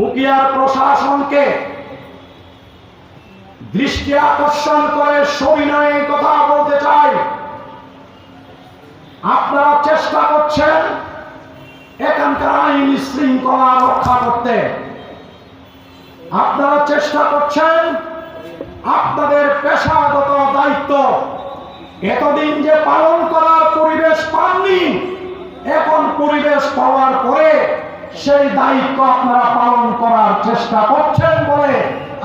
উকিয়ার প্রশাসনকে দৃষ্টি আকর্ষণ করে সবিনয়ে কথা বলতে চাই। আপনারা চেষ্টা করছেন এখানকার আইন শৃঙ্খলা রক্ষা করতে। আপনারা চেষ্টা করছেন আপনাদের পেশাগত দায়িত্ব। এতদিন যে পালন করার পরিবেশ পাননি, এখন পরিবেশ পাওয়ার পরে সেই দায়িত্ব আপনারা পালন করার চেষ্টা করছেন বলে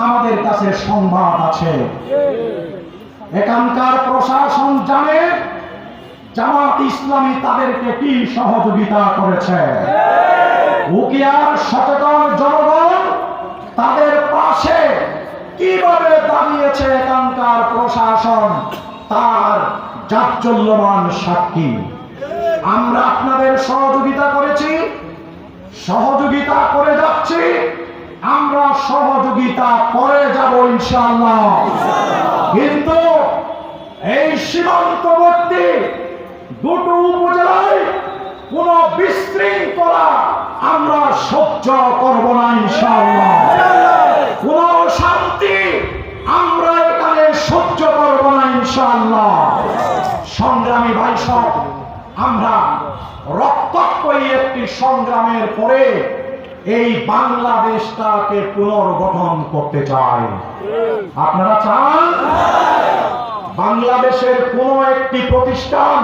আমাদের কাছে সংবাদ আছে। এখানকার প্রশাসন জানে, জামাত ইসলামী তাদেরকে কি সহযোগিতা করেছে। উকিয়ার সচেতন জনগণ তাদের পাশে কীভাবে দাঁড়িয়েছে এখানকার প্রশাসন, তার জাজ্জল্যমান সাক্ষী। আমরা আপনাদের সহযোগিতা করেছি সহযোগিতা করে যাচ্ছি। আমরা সহযোগিতা করে যাব ইনশাআল্লাহ। কিন্তু এই সীমান্তবর্তী দুটো উপজেলায় কোন বিশৃঙ্খলা আমরা সহ্য করব না ইনশাআল্লাহ। শান্তি আমরা এখানে সহ্য করব না ইনশাআল্লাহ। সংগ্রামী ভাই সব আমরা রক্তাক্তই একটি সংগ্রামের পরে এই বাংলাদেশটাকে পুনর্গঠন করতে চাই। আপনারা চান? বাংলাদেশের কোন একটি প্রতিষ্ঠান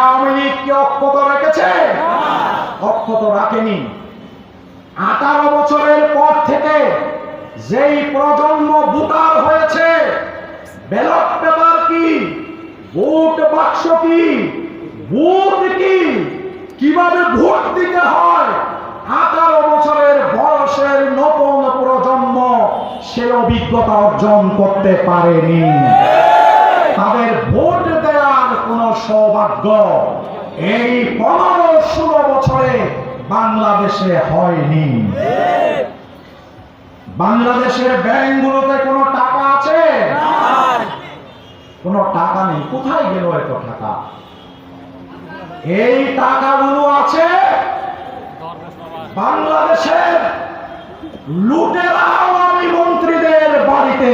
আওয়ামী অক্ষত রেখেছে? অক্ষত রাখেনি। আঠারো বছরের পর থেকে যেই প্রজন্ম ভোটার হয়েছে ব্যালট পেপার কি ভোট বাক্স কি ভোট কি কীভাবে ভোট দিতে হয়? আঠারো বছরের বয়সের নতুন প্রজন্ম সে অভিজ্ঞতা অর্জন করতে পারেনি। তাদের ভোট দেওয়ার কোন সৌভাগ্য এই পনেরো ষোলো বছরে বাংলাদেশে হয়নি। বাংলাদেশের ব্যাংকগুলোতে কোনো টাকা আছে? কোনো টাকা নেই। কোথায় গেল এত টাকা? এই টাকাগুলো আছে বাংলাদেশের লুটেরা আওয়ামী মন্ত্রীদের বাড়িতে।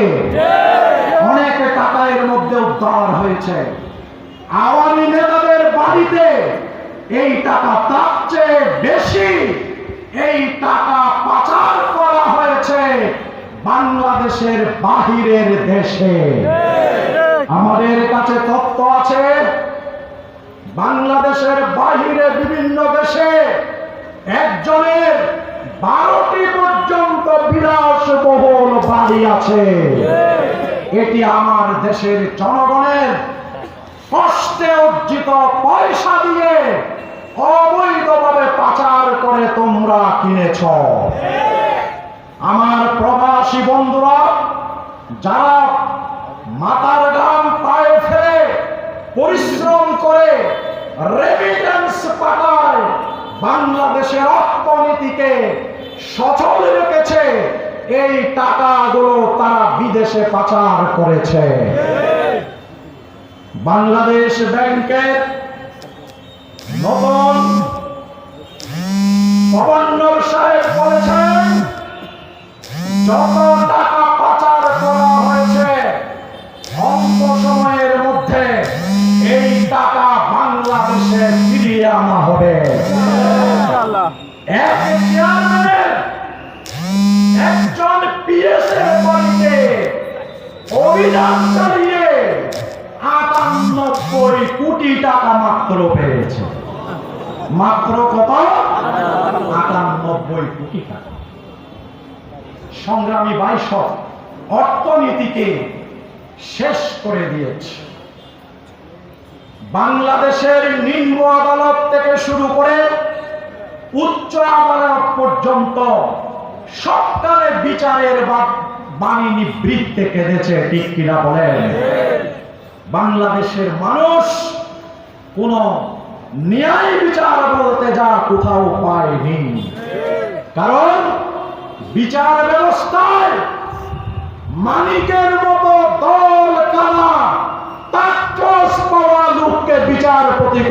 অনেক টাকা এর মধ্যে উদ্ধার হয়েছে। আওয়ামী নেতাদের বাড়িতে এই টাকা তার চেয়ে বেশি। এই টাকা পাচার করা হয়েছে বাংলাদেশের বাহিরের দেশে। আমাদের কাছে তথ্য আছে বাংলাদেশের বাহিরে বিভিন্ন দেশে একজনের বারোটি পর্যন্ত বিলাসবহুল বাড়ি আছে। এটি আমার দেশের জনগণের কষ্টে অর্জিত পয়সা দিয়ে অবৈধভাবে পাচার করে তোমরা কিনেছ। আমার প্রবাসী বন্ধুরা, যারা মাতার গান রেমিটেন্স বাংলাদেশের অর্থনীতিকে সচল রেখেছে, এই টাকাগুলো তারা বিদেশে পাচার করেছে। বাংলাদেশ ব্যাংকের নতুন সাহেব বলেছেন, যত টাকা মাত্র পেয়েছে। মাত্র কত? আটানব্বই কোটি টাকা। সংগ্রামী বাইশ অর্থনীতিকে শেষ করে দিয়েছে। বাংলাদেশের নিম্ন আদালত থেকে শুরু করে উচ্চ আদালত পর্যন্ত সবকালে বিচারের বাণী নিবৃত্তে কেঁদেছে, ঠিক বলেন? বাংলাদেশের মানুষ কোন ন্যায় বিচার বলতে যা কোথাও পায়নি। কারণ বিচার ব্যবস্থায় মানিকের মতো দল কালা তার পাওয়া লোককে বিচারপতি